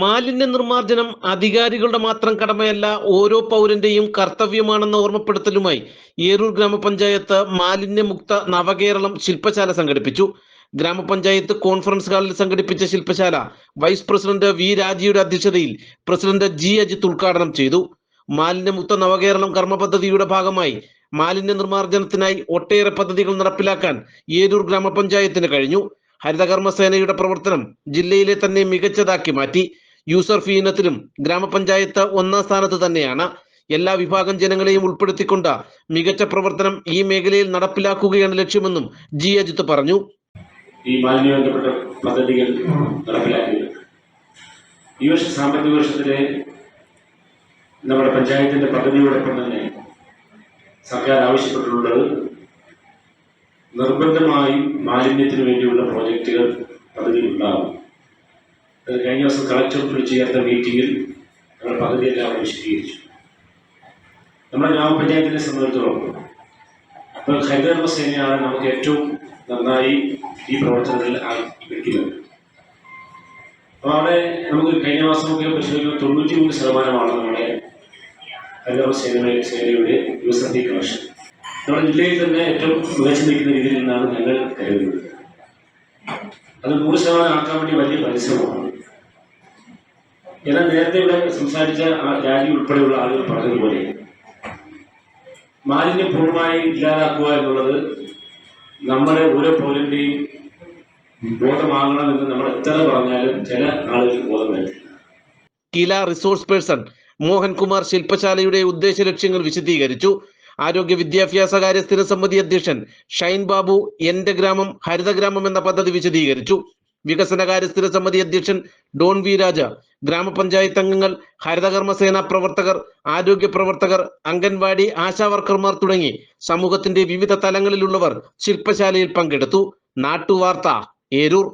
മാലിന്യ നിർമ്മാർജനം അധികാരികളുടെ മാത്രം കടമയല്ല ഓരോ പൗരന്റെയും കർത്തവ്യമാണെന്ന ഓർമ്മപ്പെടുത്തലുമായി ഏരൂർ ഗ്രാമപഞ്ചായത്ത് മാലിന്യമുക്ത നവകേരളം ശില്പശാല സംഘടിപ്പിച്ചു. ഗ്രാമപഞ്ചായത്ത് കോൺഫറൻസ് ഹാളിൽ സംഘടിപ്പിച്ച ശില്പശാല വൈസ് പ്രസിഡന്റ് വി രാജിയുടെ അധ്യക്ഷതയിൽ പ്രസിഡന്റ് ജി അജിത്ത് ഉദ്ഘാടനം ചെയ്തു. മാലിന്യമുക്ത നവകേരളം കർമ്മ പദ്ധതിയുടെ ഭാഗമായി മാലിന്യ നിർമ്മാർജനത്തിനായി ഒട്ടേറെ പദ്ധതികൾ നടപ്പിലാക്കാൻ ഏരൂർ ഗ്രാമപഞ്ചായത്തിന് കഴിഞ്ഞു. ഹരിതകർമ്മസേനയുടെ പ്രവർത്തനം ജില്ലയിലെ തന്നെ മികച്ചതാക്കി മാറ്റി. യൂസർ ഫീ ഇനത്തിലും ഗ്രാമപഞ്ചായത്ത് ഒന്നാം സ്ഥാനത്ത് തന്നെയാണ്. എല്ലാ വിഭാഗം ജനങ്ങളെയും ഉൾപ്പെടുത്തിക്കൊണ്ട് മികച്ച പ്രവർത്തനം ഈ മേഖലയിൽ നടപ്പിലാക്കുകയാണ് ലക്ഷ്യമെന്നും ജി അജിത്ത് പറഞ്ഞു. ഈ മാലിന്യ ബന്ധപ്പെട്ട പദ്ധതികൾ നടപ്പിലാക്കിയത്. ഈ വർഷ സാമ്പത്തിക വർഷത്തിലെ നമ്മുടെ പഞ്ചായത്തിന്റെ പദ്ധതിയോടൊപ്പം തന്നെ സർക്കാർ ആവശ്യപ്പെട്ടിട്ടുള്ളത് നിർബന്ധമായും മാലിന്യത്തിന് വേണ്ടിയുള്ള പ്രോജക്റ്റുകൾ അത് കഴിഞ്ഞ ദിവസം കളക്ടർ വിളിച്ച് ചേർത്ത മീറ്റിംഗിൽ നമ്മുടെ പദ്ധതിയെല്ലാം അവിടെ വിശദീകരിച്ചു. നമ്മുടെ ഗ്രാമപഞ്ചായത്തിനെ സംബന്ധിച്ചിടത്തോളം അപ്പോൾ ഹരിതകർമ്മ സേനയാണ് നമുക്ക് ഏറ്റവും നന്നായി ഈ പ്രവർത്തനങ്ങളിൽ വെക്കുന്നത് അപ്പോൾ അവിടെ നമുക്ക് കഴിഞ്ഞ മാസമൊക്കെ പരിശോധിക്കുമ്പോൾ തൊണ്ണൂറ്റി മൂന്ന് ശതമാനമാണ് നമ്മുടെ ഹരിതകർമ്മ സേനയുടെ സേനയുടെ യൂസർ ഫീ കളക്ഷൻ. നമ്മുടെ ജില്ലയിൽ തന്നെ ഏറ്റവും മികച്ചു നിൽക്കുന്ന രീതിയിൽ നിന്നാണ് ഞങ്ങൾ കരുതുന്നത്. അത് നൂറ് ശതമാനം ആക്കാൻ വേണ്ടി വലിയ പരിശ്രമമാണ്. എന്നാൽ നേരത്തെ ഇവിടെ സംസാരിച്ച ആ രാജി ഉൾപ്പെടെയുള്ള ആളുകൾ പറഞ്ഞതുപോലെ മാലിന്യം പൂർണമായി ഇല്ലാതാക്കുക എന്നുള്ളത് നമ്മുടെ ഓരോ പൗരന്റെയും ബോധമാകണമെന്ന് നമ്മൾ എത്ര പറഞ്ഞാലും ചില ആളുകൾക്ക് ബോധം വരത്തില്ല കില റിസോഴ്സ് പേഴ്സൺ മോഹൻകുമാർ ശില്പശാലയുടെ ഉദ്ദേശ ലക്ഷ്യങ്ങൾ വിശദീകരിച്ചു. ആരോഗ്യ വിദ്യാഭ്യാസ കാര്യ സ്ഥിര സമിതി അധ്യക്ഷൻ ഷൈൻ ബാബു എന്റെ ഗ്രാമം ഹരിതഗ്രാമം എന്ന പദ്ധതി വിശദീകരിച്ചു. സ്ഥിര സമിതി അധ്യക്ഷൻ ഡോൺ വി രാജ ഗ്രാമപഞ്ചായത്ത് അംഗങ്ങൾ ഹരിതകർമ്മസേന പ്രവർത്തകർ ആരോഗ്യ പ്രവർത്തകർ അംഗൻവാടി ആശാവർക്കർമാർ തുടങ്ങി സമൂഹത്തിന്റെ വിവിധ തലങ്ങളിലുള്ളവർ ശില്പശാലയിൽ പങ്കെടുത്തു. നാട്ടുവാർത്ത ഏരൂർ.